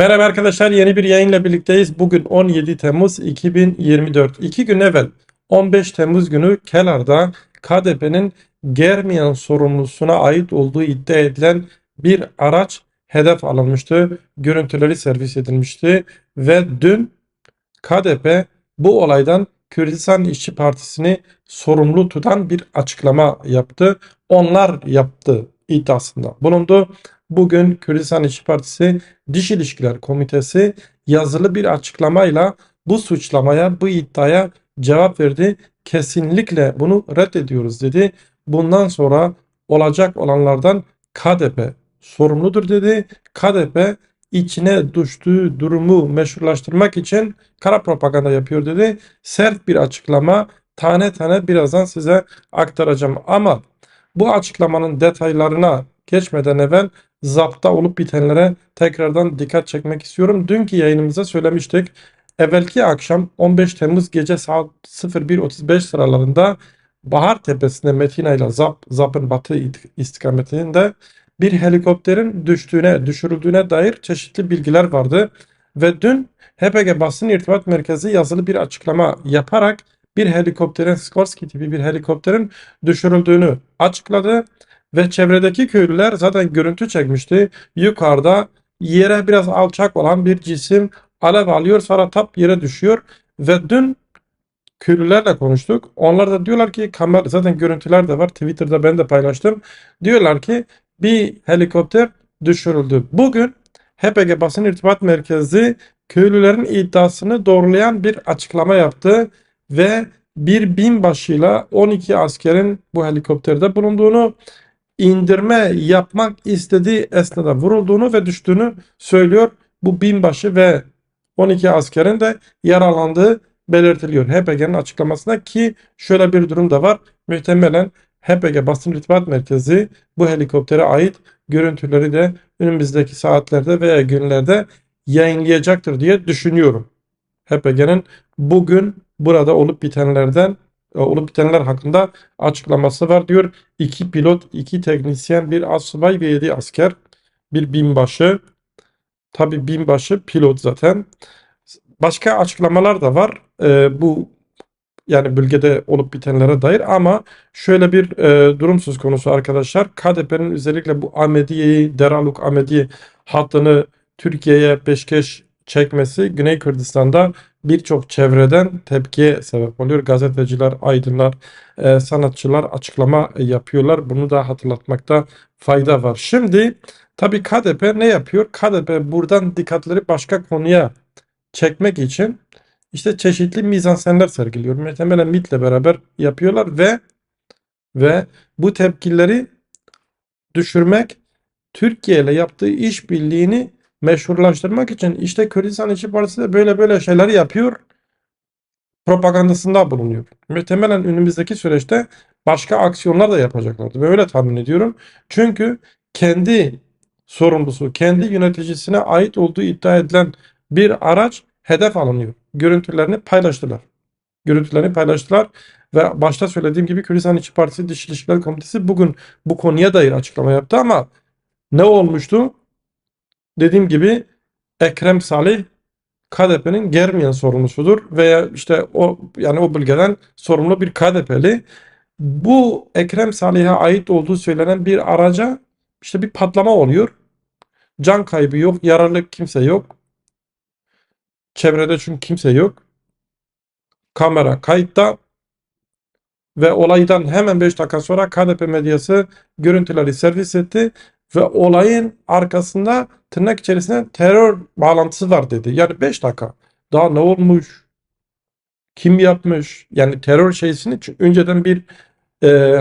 Merhaba arkadaşlar yeni bir yayınla birlikteyiz. Bugün 17 Temmuz 2024. İki gün evvel 15 Temmuz günü Kelar'da KDP'nin Germiyan sorumlusuna ait olduğu iddia edilen bir araç hedef alınmıştı. Görüntüleri servis edilmişti ve dün KDP bu olaydan Kürdistan İşçi Partisi'ni sorumlu tutan bir açıklama yaptı. Onlar yaptı iddiasında bulundu. Bugün Kürdistan İşçi Partisi Diş İlişkiler Komitesi yazılı bir açıklamayla bu suçlamaya, bu iddiaya cevap verdi. Kesinlikle bunu reddediyoruz dedi. Bundan sonra olacak olanlardan KDP sorumludur dedi. KDP içine düştüğü durumu meşrulaştırmak için kara propaganda yapıyor dedi. Sert bir açıklama tane tane birazdan size aktaracağım ama bu açıklamanın detaylarına geçmeden evvel zapta olup bitenlere tekrardan dikkat çekmek istiyorum. Dünkü yayınımızda söylemiştik. Evvelki akşam 15 Temmuz gece saat 01.35 sıralarında Bahar Tepesi'nde Metina ile Zap, Zap'ın batı istikametinde bir helikopterin düştüğüne, düşürüldüğüne dair çeşitli bilgiler vardı. Ve dün HPG Basın İrtibat Merkezi yazılı bir açıklama yaparak bir helikopterin, Skorsky tipi bir helikopterin düşürüldüğünü açıkladı. Ve çevredeki köylüler zaten görüntü çekmişti. Yukarıda yere biraz alçak olan bir cisim alev alıyor sonra tap yere düşüyor. Ve dün köylülerle konuştuk. Onlar da diyorlar ki kamera zaten görüntüler de var. Twitter'da ben de paylaştım. Diyorlar ki bir helikopter düşürüldü. Bugün HPG Basın İrtibat Merkezi köylülerin iddiasını doğrulayan bir açıklama yaptı ve bir binbaşıyla 12 askerin bu helikopterde bulunduğunu indirme yapmak istediği esnada vurulduğunu ve düştüğünü söylüyor. Bu binbaşı ve 12 askerin de yaralandığı belirtiliyor HPG'nin açıklamasında ki şöyle bir durum da var. Muhtemelen HPG Basın İrtibat Merkezi bu helikoptere ait görüntüleri de önümüzdeki saatlerde veya günlerde yayınlayacaktır diye düşünüyorum. HPG'nin bugün burada olup bitenlerden olup bitenler hakkında açıklaması var diyor. İki pilot, iki teknisyen, bir asubay ve yedi asker, bir binbaşı. Tabi binbaşı pilot zaten. Başka açıklamalar da var. E, bu yani bölgede olup bitenlere dair ama şöyle bir e, durum söz konusu arkadaşlar. KDP'nin özellikle bu Ahmediye'yi, Deraluk Ahmediye hattını Türkiye'ye peşkeş çekmesi Güney Kürdistan'da birçok çevreden tepkiye sebep oluyor. Gazeteciler, aydınlar, e, sanatçılar açıklama yapıyorlar. Bunu da hatırlatmakta fayda var. Şimdi tabii KDP ne yapıyor? KDP buradan dikkatleri başka konuya çekmek için işte çeşitli mizansenler sergiliyor. Muhtemelen MIT'le beraber yapıyorlar ve ve bu tepkileri düşürmek Türkiye ile yaptığı işbirliğini meşhurlaştırmak için işte Kürdistan İşçi Partisi de böyle böyle şeyler yapıyor. Propagandasında bulunuyor. Muhtemelen önümüzdeki süreçte başka aksiyonlar da yapacaklardır. Böyle tahmin ediyorum. Çünkü kendi sorumlusu, kendi yöneticisine ait olduğu iddia edilen bir araç hedef alınıyor. Görüntülerini paylaştılar. Görüntülerini paylaştılar ve başta söylediğim gibi Kürdistan İşçi Partisi Dış İlişkiler Komitesi bugün bu konuya dair açıklama yaptı ama ne olmuştu? Dediğim gibi Ekrem Salih KDP'nin Germiyan sorumlusudur veya işte o yani o bölgeden sorumlu bir KDP'li. Bu Ekrem Salih'e ait olduğu söylenen bir araca işte bir patlama oluyor. Can kaybı yok, yaralı kimse yok. Çevrede çünkü kimse yok. Kamera kayıtta ve olaydan hemen 5 dakika sonra KDP medyası görüntüleri servis etti ve olayın arkasında tırnak içerisinde terör bağlantısı var dedi. Yani 5 dakika. Daha ne olmuş? Kim yapmış? Yani terör şeysini önceden bir e,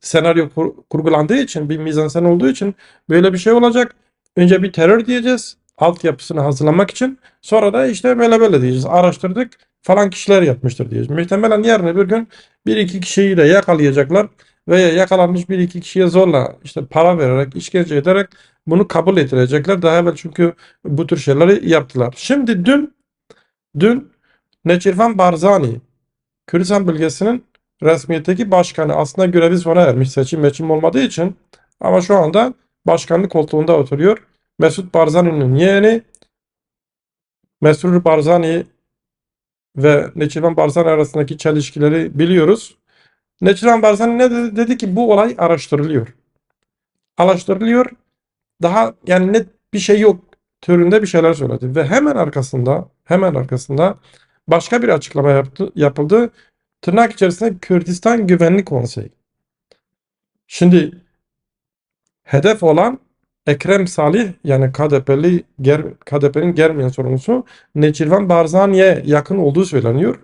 senaryo kur, kurgulandığı için bir mizansen olduğu için böyle bir şey olacak. Önce bir terör diyeceğiz. Altyapısını hazırlamak için. Sonra da işte böyle böyle diyeceğiz. Araştırdık falan kişiler yapmıştır diyeceğiz. Muhtemelen yarın bir gün bir iki kişiyi de yakalayacaklar veya yakalanmış bir iki kişiye zorla işte para vererek, işkence ederek bunu kabul ettirecekler. Daha evvel çünkü bu tür şeyleri yaptılar. Şimdi dün dün Neçirvan Barzani Kürdistan bölgesinin resmiyetteki başkanı aslında görevi sona ermiş seçim meçim olmadığı için ama şu anda başkanlık koltuğunda oturuyor. Mesut Barzani'nin yeğeni Mesrur Barzani ve Neçirvan Barzani arasındaki çelişkileri biliyoruz. Neçirvan Barzani ne dedi? Dedi ki bu olay araştırılıyor. Araştırılıyor. Daha yani net bir şey yok türünde bir şeyler söyledi ve hemen arkasında hemen arkasında başka bir açıklama yaptı, yapıldı. Tırnak içerisinde Kürdistan Güvenlik Konseyi. Şimdi hedef olan Ekrem Salih yani KDP'li KDP'nin Germiyan sorumlusu Neçirvan Barzani'ye yakın olduğu söyleniyor.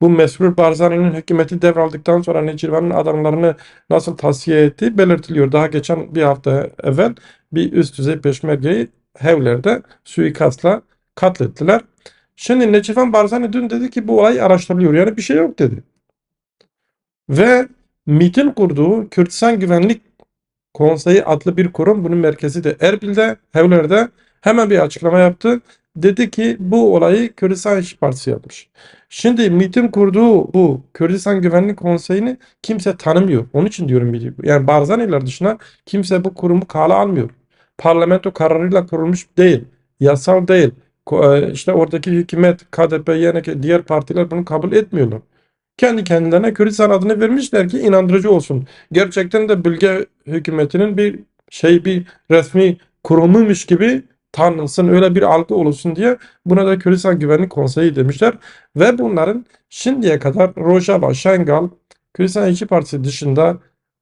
Bu Mesrur Barzani'nin hükümeti devraldıktan sonra Neçirvan'ın adamlarını nasıl tavsiye ettiği belirtiliyor. Daha geçen bir hafta evvel bir üst düzey peşmergeyi Hevler'de suikastla katlettiler. Şimdi Neçirvan Barzani dün dedi ki bu olay araştırılıyor. Yani bir şey yok dedi. Ve MİT'in kurduğu Kürdistan Güvenlik Konseyi adlı bir kurum bunun merkezi de Erbil'de, Hevler'de hemen bir açıklama yaptı. Dedi ki bu olayı Kürdistan İş Partisi yapmış. Şimdi MİT'in kurduğu bu Kürdistan Güvenlik Konseyi'ni kimse tanımıyor. Onun için diyorum yani Barzaniler dışında kimse bu kurumu kale almıyor. Parlamento kararıyla kurulmuş değil. Yasal değil. E, İşte oradaki hükümet, KDP, YNK, diğer partiler bunu kabul etmiyorlar. Kendi kendilerine Kürdistan adını vermişler ki inandırıcı olsun. Gerçekten de bölge hükümetinin bir şey bir resmi kurumuymuş gibi tanınsın öyle bir algı oluşsun diye buna da Kürdistan Güvenlik Konseyi demişler. Ve bunların şimdiye kadar Rojava, Şengal, Kürdistan İşçi Partisi dışında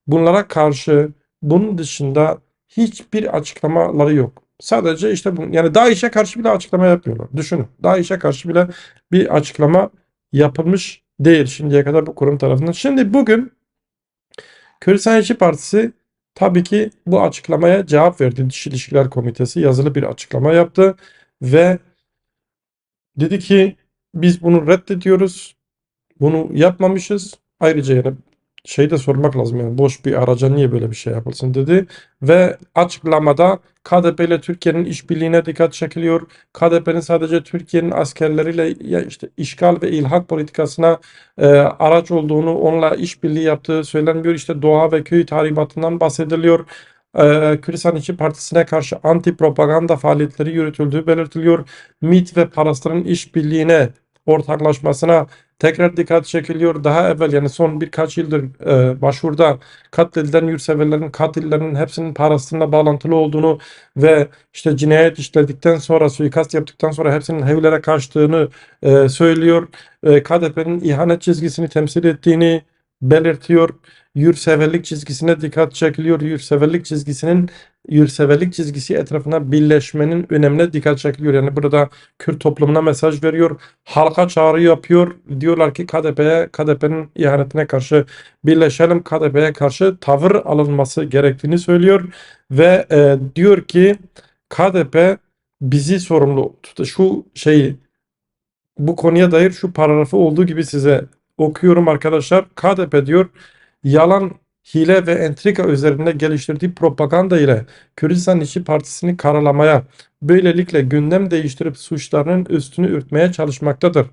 bunlara karşı bunun dışında hiçbir açıklamaları yok. Sadece işte bu yani DAEŞ'e karşı bile açıklama yapmıyorlar. Düşünün. DAEŞ'e karşı bile bir açıklama yapılmış değil şimdiye kadar bu kurum tarafından. Şimdi bugün Kürdistan İşçi Partisi tabii ki bu açıklamaya cevap verdi. Dış İlişkiler Komitesi yazılı bir açıklama yaptı ve dedi ki biz bunu reddediyoruz. Bunu yapmamışız. Ayrıca şey de sormak lazım yani boş bir araca niye böyle bir şey yapılsın dedi ve açıklamada KDP ile Türkiye'nin işbirliğine dikkat çekiliyor. KDP'nin sadece Türkiye'nin askerleriyle ya işte işgal ve ilhak politikasına e, araç olduğunu, onunla işbirliği yaptığı söylenmiyor. İşte doğa ve köy tahribatından bahsediliyor. E, Kürdistan İşçi Partisi'ne karşı anti propaganda faaliyetleri yürütüldüğü belirtiliyor. MİT ve Parasların işbirliğine ortaklaşmasına tekrar dikkat çekiliyor. Daha evvel yani son birkaç yıldır e, başvuruda katledilen yurtseverlerin katillerinin hepsinin parasıyla bağlantılı olduğunu ve işte cinayet işledikten sonra suikast yaptıktan sonra hepsinin evlere kaçtığını e, söylüyor. E, KDP'nin ihanet çizgisini temsil ettiğini belirtiyor. Yurtseverlik çizgisine dikkat çekiliyor. Yurtseverlik çizgisinin yurtseverlik çizgisi etrafına birleşmenin önemine dikkat çekiliyor. Yani burada Kürt toplumuna mesaj veriyor. Halka çağrı yapıyor. Diyorlar ki KDP'ye, KDP'nin ihanetine karşı birleşelim. KDP'ye karşı tavır alınması gerektiğini söylüyor. Ve e, diyor ki KDP bizi sorumlu tut. Şu şeyi bu konuya dair şu paragrafı olduğu gibi size okuyorum arkadaşlar. KDP diyor yalan, hile ve entrika üzerinde geliştirdiği propaganda ile Kürdistan İşçi Partisi'ni karalamaya, böylelikle gündem değiştirip suçlarının üstünü örtmeye çalışmaktadır.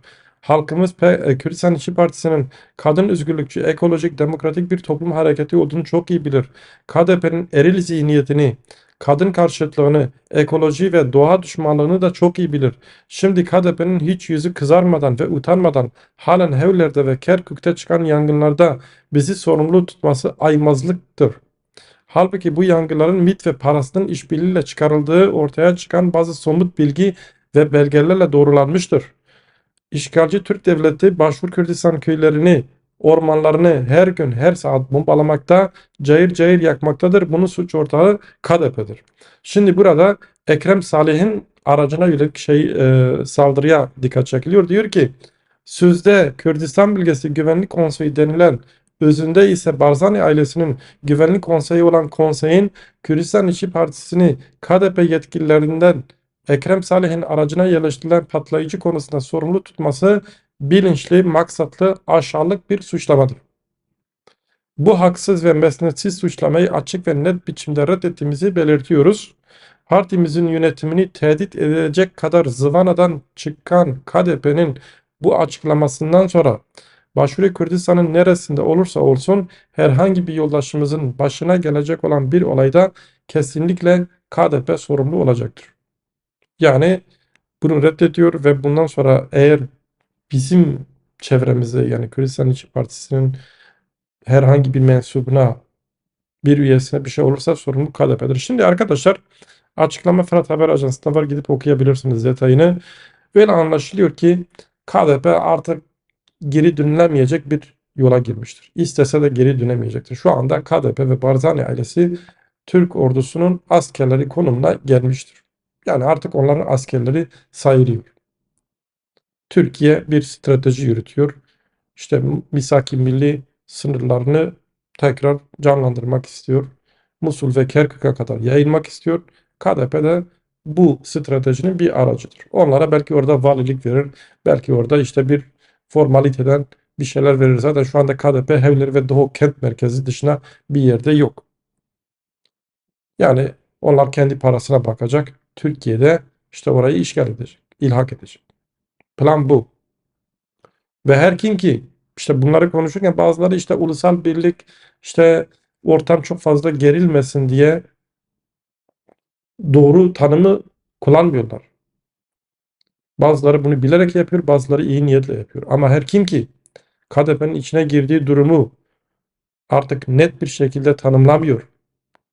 Halkımız e, Kürdistan İşçi Partisi'nin kadın özgürlükçü, ekolojik, demokratik bir toplum hareketi olduğunu çok iyi bilir. KDP'nin eril zihniyetini, kadın karşıtlığını, ekoloji ve doğa düşmanlığını da çok iyi bilir. Şimdi KDP'nin hiç yüzü kızarmadan ve utanmadan halen Hevler'de ve Kerkük'te çıkan yangınlarda bizi sorumlu tutması aymazlıktır. Halbuki bu yangınların MİT ve parasının işbirliğiyle çıkarıldığı ortaya çıkan bazı somut bilgi ve belgelerle doğrulanmıştır. İşgalci Türk Devleti Başvur Kürdistan köylerini, ormanlarını her gün her saat bombalamakta, cayır cayır yakmaktadır. Bunun suç ortağı KDP'dir. Şimdi burada Ekrem Salih'in aracına yönelik şey e, saldırıya dikkat çekiliyor. Diyor ki sözde Kürdistan Bölgesi Güvenlik Konseyi denilen özünde ise Barzani ailesinin güvenlik konseyi olan konseyin Kürdistan İşçi Partisi'ni KDP yetkililerinden Ekrem Salih'in aracına yerleştirilen patlayıcı konusunda sorumlu tutması bilinçli, maksatlı, aşağılık bir suçlamadır. Bu haksız ve mesnetsiz suçlamayı açık ve net biçimde reddettiğimizi belirtiyoruz. Partimizin yönetimini tehdit edecek kadar zıvanadan çıkan KDP'nin bu açıklamasından sonra Başvuru Kürdistan'ın neresinde olursa olsun herhangi bir yoldaşımızın başına gelecek olan bir olayda kesinlikle KDP sorumlu olacaktır. Yani bunu reddediyor ve bundan sonra eğer bizim çevremizde yani Kürdistan İşçi Partisi'nin herhangi bir mensubuna bir üyesine bir şey olursa sorumlu KDP'dir. Şimdi arkadaşlar açıklama Fırat Haber Ajansı'nda var gidip okuyabilirsiniz detayını. Öyle anlaşılıyor ki KDP artık geri dönülemeyecek bir yola girmiştir. İstese de geri dönemeyecektir. Şu anda KDP ve Barzani ailesi Türk ordusunun askerleri konumuna gelmiştir. Yani artık onların askerleri sayılıyor. Türkiye bir strateji yürütüyor. İşte misaki milli sınırlarını tekrar canlandırmak istiyor. Musul ve Kerkük'e kadar yayılmak istiyor. KDP de bu stratejinin bir aracıdır. Onlara belki orada valilik verir. Belki orada işte bir formaliteden bir şeyler verir. Zaten şu anda KDP Hevleri ve Doğu kent merkezi dışına bir yerde yok. Yani onlar kendi parasına bakacak. Türkiye'de işte orayı işgal edecek, ilhak edecek. Plan bu. Ve her kim ki işte bunları konuşurken bazıları işte ulusal birlik işte ortam çok fazla gerilmesin diye doğru tanımı kullanmıyorlar. Bazıları bunu bilerek yapıyor, bazıları iyi niyetle yapıyor. Ama her kim ki KDP'nin içine girdiği durumu artık net bir şekilde tanımlamıyor,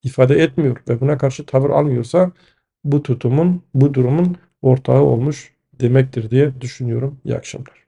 ifade etmiyor ve buna karşı tavır almıyorsa bu tutumun, bu durumun ortağı olmuş demektir diye düşünüyorum. İyi akşamlar.